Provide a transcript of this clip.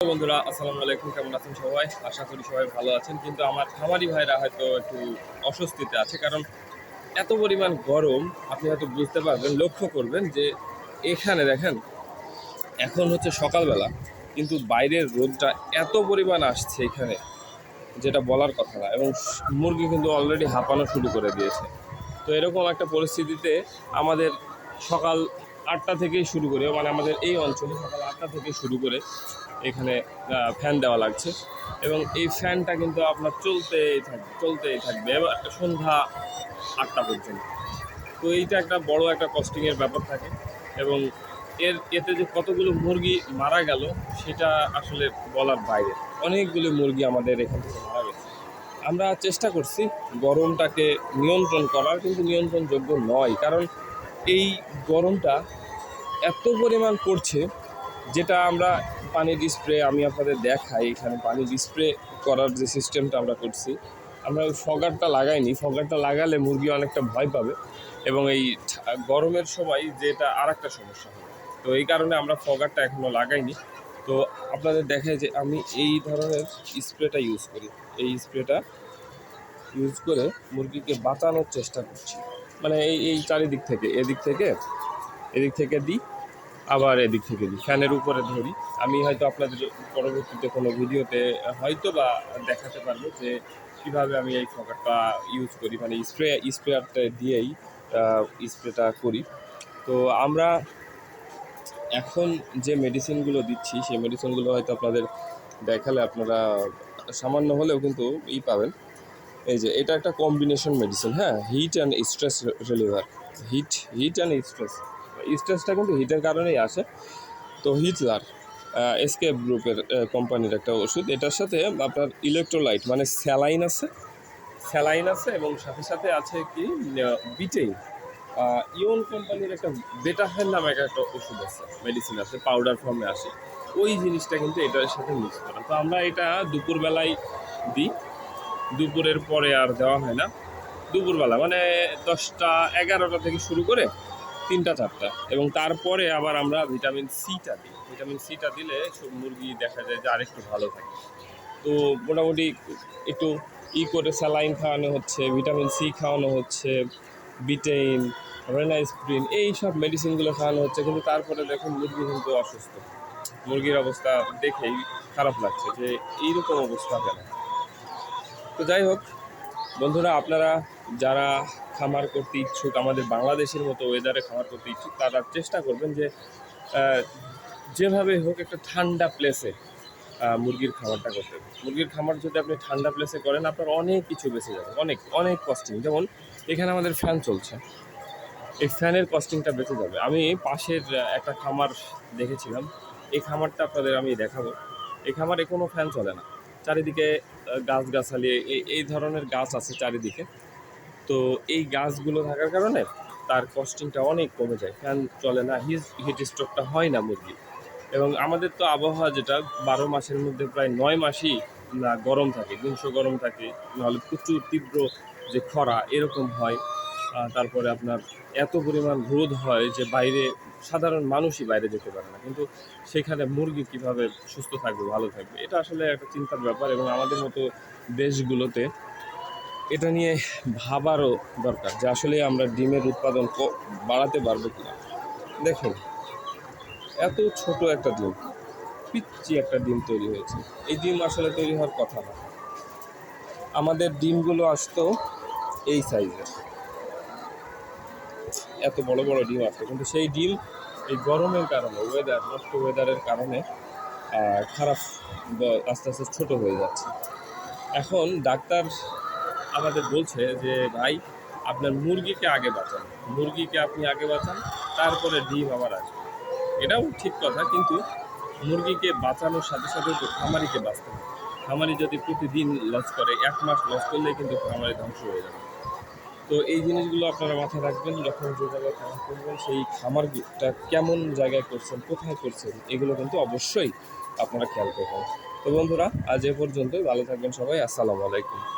বন্ধুরা, আসসালামু আলাইকুম, কেমন আছেন সবাই? আশা করি সবাই ভালো আছেন। কিন্তু আমার খামারি ভাইরা হয়তো একটু অস্বস্তিতে আছে, কারণ এত পরিমাণ গরম, আপনি হয়তো বুঝতে পারবেন, লক্ষ্য করবেন যে এখানে দেখেন, এখন হচ্ছে সকালবেলা, কিন্তু বাইরের রোদটা এত পরিমাণ আসছে এখানে, যেটা বলার কথা না। এবং মুরগি কিন্তু অলরেডি হাঁপানো শুরু করে দিয়েছে। তো এরকম একটা পরিস্থিতিতে আমাদের সকাল আটটা থেকেই শুরু করে মানে আমাদের এই অঞ্চলে সকাল আটটা থেকে শুরু করে এখানে ফ্যান দেওয়া লাগছে। এবং এই ফ্যানটা কিন্তু আপনার চলতেই থাকবে চলতেই থাকবে। এবার সন্ধ্যা আটটা পর্যন্ত। তো এইটা একটা বড় একটা কস্টিংয়ের ব্যাপার থাকে। এবং এর, এতে যে কতগুলো মুরগি মারা গেল, সেটা আসলে বলার বাইরে। অনেকগুলো মুরগি আমাদের এখান থেকে মারা গেছে। আমরা চেষ্টা করছি গরমটাকে নিয়ন্ত্রণ করার, কিন্তু নিয়ন্ত্রণযোগ্য নয়। কারণ এই গরমটা এত পরিমাণ পড়ছে যেটা আমরা পানির স্প্রে আমি আপনাদের দেখাই, এখানে পানির স্প্রে করার যে সিস্টেমটা আমরা করছি, আমরা ওই ফগারটা লাগাইনি। ফগারটা লাগালে মুরগি অনেকটা ভয় পাবে এবং এই গরমের সময় যেটা আর একটা সমস্যা হবে। তো এই কারণে আমরা ফগারটা এখনও লাগাইনি। তো আপনাদের দেখায় যে আমি এই ধরনের স্প্রেটা ইউজ করি। এই স্প্রেটা ইউজ করে মুরগিকে বাঁচানোর চেষ্টা করছি। মানে এই এই চারিদিক থেকে, এদিক থেকে এদিক থেকে দিই, আবার এদিক থেকে দিই। ফ্যানের উপরে ধরি। আমি হয়তো আপনাদের পরবর্তীতে কোনো ভিডিওতে হয়তো বা দেখাতে পারব যে কীভাবে আমি এই ফকারটা ইউজ করি। মানে স্প্রে, স্প্রেয়ারটা দিয়েই স্প্রেটা করি। তো আমরা এখন যে মেডিসিনগুলো দিচ্ছি, সেই মেডিসিনগুলো হয়তো আপনাদের দেখালে আপনারা সামান্য হলেও কিন্তু ই পাবেন। এই যে, এটা একটা কম্বিনেশন মেডিসিন হ্যাঁ? Heat and stress reliever heat heat and stress স্ট্রেসটা কিন্তু হিটের কারণেই আসে। তো হিটলার এসকেপ গ্রুপের কোম্পানির একটা ওষুধ। এটার সাথে আপনার ইলেকট্রোলাইট মানে স্যালাইন আছে। স্যালাইন আছে এবং সাথে সাথে আছে কি বিটেইন ইয়ন কোম্পানির একটা বেটাফেল নামে একটা ওষুধ আছে মেডিসিন আছে পাউডার ফর্মে আসে। ওই জিনিসটা কিন্তু এটার সাথে মিক্স করা। তো আমরা এটা দুপুরবেলায় দিই। দুপুরের পরে আর দেওয়া হয় না। দুপুরবেলা মানে দশটা, এগারোটা থেকে শুরু করে তিনটা, চারটা। এবং তারপরে আবার আমরা ভিটামিন সিটা দিই। ভিটামিন সিটা দিলে সব মুরগি দেখা যায় যে আরেকটু ভালো থাকে। তো মোটামুটি একটু ই করে স্যালাইন খাওয়ানো হচ্ছে, ভিটামিন সি খাওয়ানো হচ্ছে, বিটেইন রেনাইসপ্রিন এই সব মেডিসিনগুলো খাওয়ানো হচ্ছে। কিন্তু তারপরে দেখুন মুরগি কিন্তু অসুস্থ। মুরগির অবস্থা দেখেই খারাপ লাগছে যে এইরকম অবস্থা কেন? তো যাই হোক, বন্ধুরা, আপনারা যারা খামার করতে ইচ্ছুক, আমাদের বাংলাদেশের মতো ওয়েদারে খামার করতে ইচ্ছুক, তারা চেষ্টা করবেন যে যেভাবে হোক একটা ঠান্ডা প্লেসে মুরগির খামারটা করতে। মুরগির খামার যদি আপনি ঠান্ডা প্লেসে করেন, আপনার অনেক কিছু বেঁচে যাবে, অনেক অনেক কস্টিং যেমন, এখানে আমাদের ফ্যান চলছে। এই ফ্যানের কস্টিংটা বেঁচে যাবে। আমি পাশের একটা খামার দেখেছিলাম। এই খামারটা আপনাদের আমি দেখাবো। এই খামারে কোনো ফ্যান চলে না। চারিদিকে গাছ গাছালি এই ধরনের গাছ আছে চারিদিকে। তো এই গাছগুলো থাকার কারণে তার কস্টিংটা অনেক কমে যায়। ফ্যান চলে না হিট হিট স্ট্রোকটা হয় না মুরগি এবং আমাদের তো আবহাওয়া যেটা, বারো মাসের মধ্যে প্রায় নয় মাসই না, গরম থাকে গুংশ গরম থাকে, নাহলে প্রচুর তীব্র যে খরা এরকম হয়। তারপরে আপনার এত পরিমাণ রোদ হয় যে বাইরে সাধারণ মানুষই বাইরে যেতে পারে না। কিন্তু সেখানে মুরগি কীভাবে সুস্থ থাকবে, ভালো থাকবে, এটা আসলে একটা চিন্তার ব্যাপার এবং আমাদের মতো দেশগুলোতে এটা নিয়ে ভাবারও দরকার যে আসলে আমরা ডিমের উৎপাদন বাড়াতে পারব কিনা। দেখুন, এত ছোট একটা ডিম পিচ্ছি একটা ডিম তৈরি হয়েছে। এই ডিম আসলে তৈরি হওয়ার কথা না। আমাদের ডিমগুলো আসতো এই সাইজের এত বড় বড় ডিম আসতো কিন্তু সেই ডিম এই গরমের কারণে ওয়েদার নষ্ট ওয়েদারের কারণে খারাপ আস্তে আস্তে ছোট হয়ে যাচ্ছে। এখন ডাক্তার আমাদের বলছে যে, ভাই, আপনার মুরগিকে আগে বাঁচান। মুরগিকে আপনি আগে বাঁচান, তারপরে ডিম আবার আসবে। এটাও ঠিক কথা, কিন্তু মুরগিকে বাঁচানোর সাথে সাথে তো খামারিকে বাঁচতে হবে। খামারি যদি প্রতিদিন লস করে, এক মাস লস করলে কিন্তু খামারি ধ্বংস হয়ে যাবে। তো এই জিনিসগুলো আপনারা মাথায় রাখবেন, যখন যে জায়গায় খামার করবেন, সেই খামারটা কেমন জায়গায় করছেন, কোথায় করছেন, এগুলো কিন্তু অবশ্যই আপনারা খেয়াল করবেন। তো বন্ধুরা, আজ এ পর্যন্তই। ভালো থাকবেন সবাই। আসসালামু আলাইকুম।